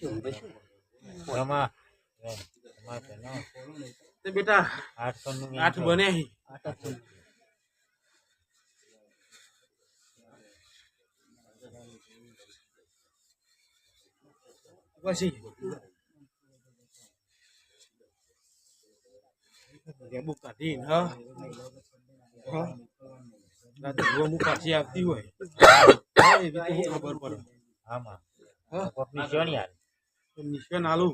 જમા જમા તો બેટા આઠસો આઠ બને. પછી? લેબુ કાઢી હા. રાતે આવતી હોય. ખબર પડે. આમાં. હા. કોકની નિશાન આલુ.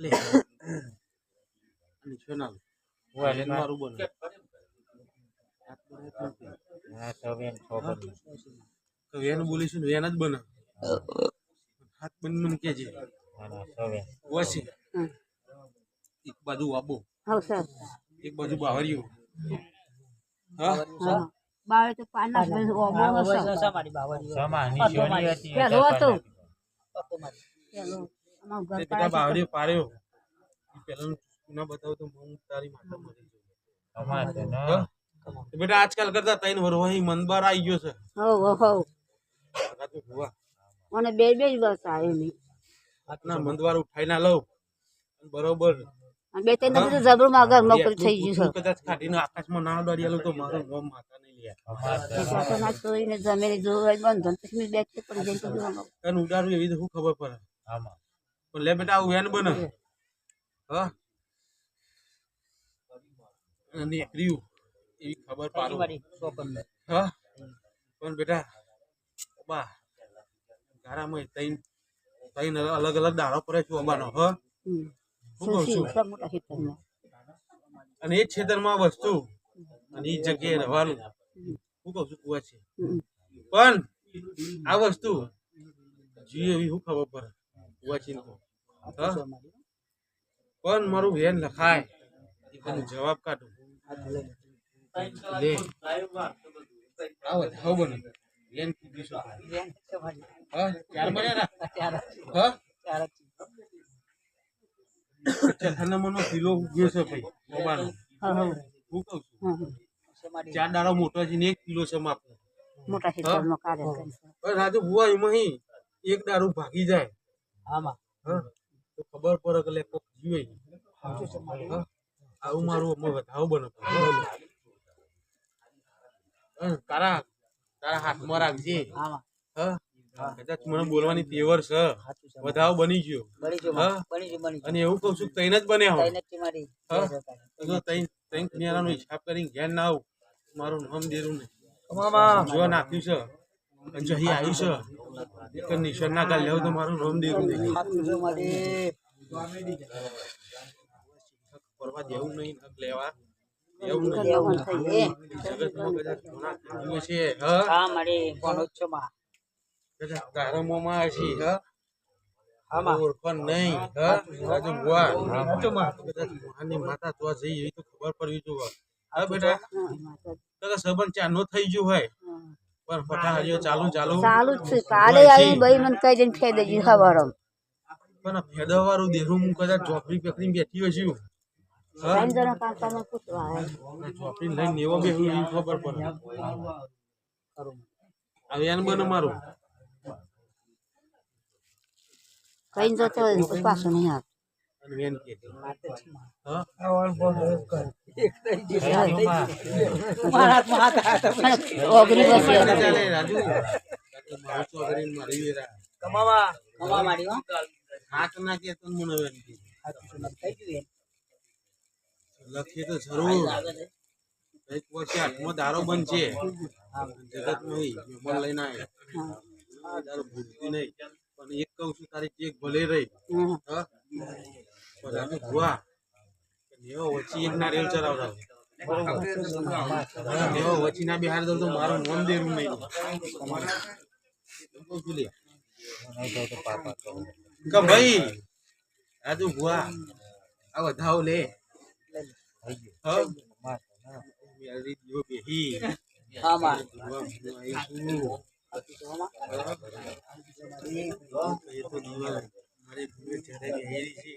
લે. નિશાન આલુ. હું મારું? બને હા તો બેન છો? તો વેન બોલીશું વેન જ બને. હાથ બંને મને કેજે ના ના ઓછી એક બાજુ આબો એક બાજુ બાવરિયું હા? બાવે તો પાના શોણી હતી પેલો હતો. પેલા ના બતાવું તો હું તારી માતા મરી જાઉં. બેટા આજકાલ કરતા તૈન વરવાહી મનબાર આવી ગયો છે. મને બે બે જ બસ આવે નહીં. ના મંદવાર ઉઠાઈ ના લઉં. બરોબર. બે ત્રણ દિવસ જબરું માં ઘર નોકરી થઈ ગયું કદાચ કાઢીને આકાશમાં ના દોડ્યાલું તો મારું મોમ માતા નહીં લે જમા તો છે તો ના ચોરીને જમીને જોવા બંધ પછી બે તે પડી જાય તો તને ઉડાડું એવી તો શું ખબર પડે? આમાં. પણ લે બેટા આવું વેન બને. હા. અને નીકળ્યું એવી ખબર પાડું હા. પણ બેટા બા ગારામાં તૈન તૈન અલગ અલગ દાડો પડે છે ઓબાનો હ. શું કહું છું? એટલા મોટા અને એ જ ખેતરમાં વસ્તુ. અને એ જગ્યાએ રહેવાનું. શું કહું છું. કુવા છે પણ આ વસ્તુ જીવ એવી શું ખબર પડે? છે પણ મારું વેન લખાય. એનો જવાબ કાઢો. લે. આવો થાવ બને વેન કીધું શું હા? ચાર મળ્યા હા છઠ્ઠાનામાંનો કિલો ઉગ્યો છે ભાઈ. મોબાનો હા હા. હું કહું છું. હા, હા. ચાર દાડા મોટા છે ને એક કિલો છે માપનો. મોટા કાર્ય છે. પણ રાજુ બુઆ એમાં એક દારૂ ભાગી જાય. આમાં? તો ખબર પડે કે લે કોક જીવે. આવું મારું અમે વધાવ બનો તારા તારા હાથમાં રાખજે. હા? કદાચ મને બોલવાની તેવર છે. વધાવ બની ગયો. હા? અને એવું કહું છું તૈન જ બન્યા હો. હા? તો તૈન તૈન કિનારાનો હિસાબ કરીને ઘેર ના આવું. મારું નામ દેરું નહીં જો નાખ્યું છે અને જો અહીં આવ્યું છે. એક નિશાન ના ગાલ લેવું તો મારું નામ દેરું નહીં કરવા દેવું નહીં હક લેવા. દેવું નહીં. જગતમાં કદાચ ઘણા ખામીઓ છે હા. કદાચ તારા મોંમાં હશે હા. ઓળખણ નહીં હા. રાજુ ભુવા કદાચ માતા તો જઈ એવી તો ખબર પડવી જોઈએ હા બેટા. તો સંબંધ ચાનો થઈ ગયું હોય. પણ ફટા હરિયો ચાલુ ચાલુ. ચાલુ જ છે. કાલે આવી ભાઈ મને કહી દઈને ફેર દેજો ખબર પણ આ ફેદા દેરું હું કદાચ ચોપડી પકડી બેઠી હશું. ચોપડી લઈને એવો એવી ખબર પડે. હવે એને બને મારું. કઈ જતો પાછો નહીં આવે. અને કે હા? ઓગરી બસી. ચાલે ચાલે રાજુ. મારું ચોગડીને મારી વેરા હાથ ના કે તો મને જરૂર. એક વર્ષે હાથમાં દારો બનશે જગત નહીં મહેમાન લઈને આવે દારો ભૂલતી નહીં. પણ એક કહું છું તારી ચેક ભલે રહી. હા. હા ગુવા નેવો વચ્ચે એકના રેલ ચલાવડાવ નેવો વચ્ચે ના બિહાર દઉં તો મારું મન દેરું નહીં. કે ભાઈ રાજુ ભુવા આ વધાવો લે. હા? મારી ભૂલે જ્યારે બેહેલી છે.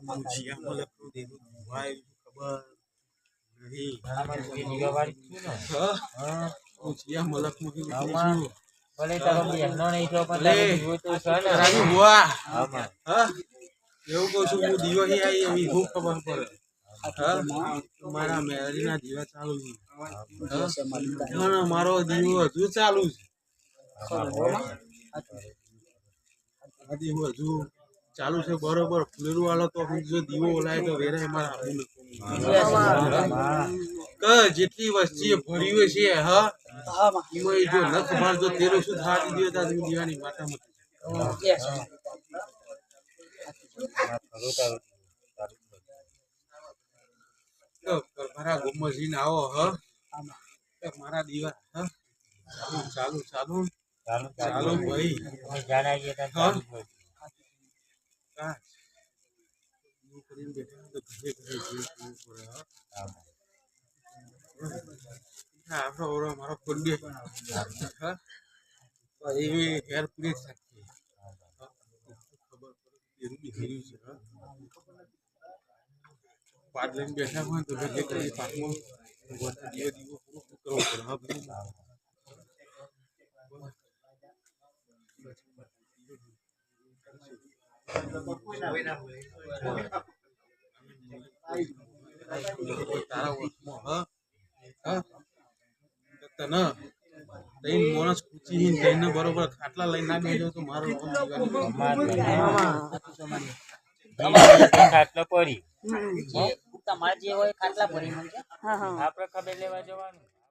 હું. જીયામાં લખું દેવું ભુવા ખબર એવું કહું છું હું દીવો આવી એવી શું ખબર પડે. મારા મેરીના દીવા ચાલુ છે. મારો દીવો હજુ ચાલુ છે. આ દીવો હજુ ચાલુ છે બરોબર. ફૂલેરું વાળો તો હું જો દીવો ઓલાય તો વેરાય મારા ક જેટલી વસ્તી ભર્યું છે, હા? એમાં જો નખ બાર જો તેરો શું થવા દીધો તા હું દીવાની. તો મારા ગુમમાં જઈને આવો, હ? મારા દીવા, હ? ચાલુ ચાલુ. ચાલુ ભાઈ. આપણો ઓરો મારો એવી હેર પૂરી શકીએ ખબર બી છે. પાટ લઈને બેઠા હોય તો ઘરે દીવો દીવો પૂરો કરવો પડે હા બધું તારા ઓળખમાં હા હા તને તૈન માણસ પૂછી તઈને બરોબર ખાટલા લઈને ના બેજો તો મારો ખાટલો પડી તમારે જે હોય ખાટલા પડી આપડે ખબર લેવા જવાનું.